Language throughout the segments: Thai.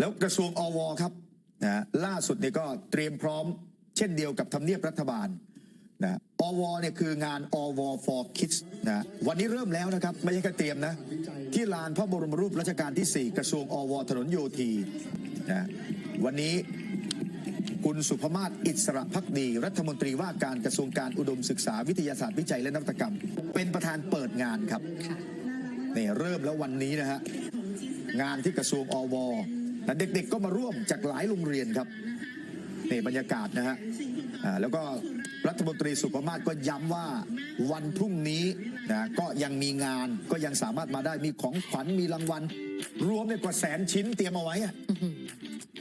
แล้วกระทรวงอวครับนะล่าสุดเนี่ยก็เตรียมพร้อม เช่นเดียวกับทำเนียบรัฐบาลนะอวเนี่ยคืองานอว for kids นะวันนี้เริ่มแล้วนะครับ ไม่ใช่แค่เตรียมนะ ที่ลานพระบรมรูปรัชกาลที่ 4 กระทรวงอว ถนนโยธีนะวันนี้คุณสุภมาศอิสระพักดี รัฐมนตรีว่าการกระทรวงการอุดมศึกษาวิทยาศาสตร์วิจัยและนวัตกรรม เป็นประธานเปิดงานครับค่ะนี่เริ่มแล้ววันนี้นะฮะงานที่กระทรวงอว และเด็กๆก็มาร่วมจากหลายโรงเรียนครับนี่บรรยากาศนะฮะอ่าแล้วก็รัฐมนตรีสุภมาศก็ย้ำว่าวันพรุ่งนี้นะก็ยังมีงานก็ยังสามารถมาได้มีของขวัญมีรางวัล รวมเนี่ยกว่าแสนชิ้นเตรียมเอาไว้อะ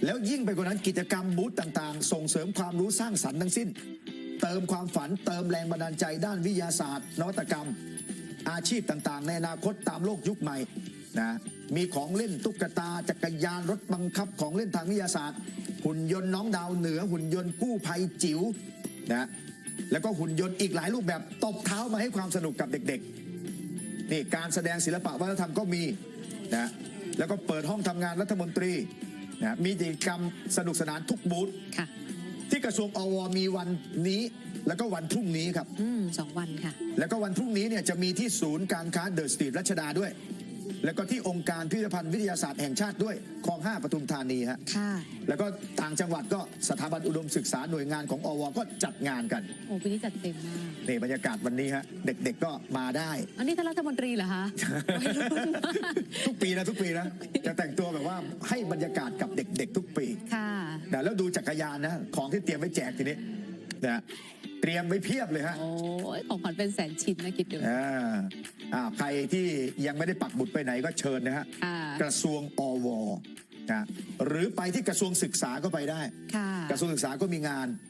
แล้วยิ่งไปกว่านั้นกิจกรรมบูธต่างๆ ส่งเสริมความรู้สร้างสรรค์ทั้งสิ้น เติมความฝันเติมแรงบันดาลใจด้านวิทยาศาสตร์ นวัตกรรม อาชีพต่างๆ ในอนาคตตามโลกยุคใหม่ นะมีของเล่นตุ๊กตาจักรยานรถบังคับของเล่นทางวิทยาศาสตร์ หุ่นยนต์น้องดาวเหนือ หุ่นยนต์กู้ภัยจิ๋วนะแล้วก็หุ่นยนต์อีกหลายรูปแบบตบเท้ามาให้ความสนุกกับเด็กๆนี่การแสดงศิลปะวัฒนธรรมก็มีนะแล้วก็เปิดห้องทำงานรัฐมนตรีนะมีกิจกรรมสนุกสนานทุกบูธค่ะที่กระทรวงอวมีวันนี้แล้วก็วันพรุ่งนี้ครับ อืมสองวันค่ะ แล้วก็วันพรุ่งนี้เนี่ยจะมีที่ศูนย์การค้าเดอะสตรีทรัชดาด้วย แล้วก็ที่องค์การพิพิธภัณฑ์วิทยาศาสตร์แห่งชาติด้วยคลองห้าปทุมธานีฮะค่ะ แล้วก็ต่างจังหวัดก็สถาบันอุดมศึกษาหน่วยงานของอวก็จัดงานกันโอ้ปีนี้จัดเต็มมากนี่บรรยากาศวันนี้ฮะเด็กๆก็มาได้ อันนี้ท่านรัฐมนตรีเหรอคะวัยรุ่นมากทุกปีนะทุกปีนะจะแต่งตัวแบบว่าให้บรรยากาศกับเด็กๆ ทุกปีค่ะ นะแล้วดูจักรยานนะของที่เตรียมไว้แจกทีนี้ นะเตรียมไว้เพียบเลยฮะ โอ้ยของขวัญเป็นแสนชิ้นนะคิดดูอ่าอ่าใครที่ยังไม่ได้ปักบุตรไปไหนก็เชิญนะฮะ ค่ะกระทรวงอวนะหรือไปที่กระทรวงศึกษาก็ไปได้ ค่ะ กระทรวงศึกษาก็มีงาน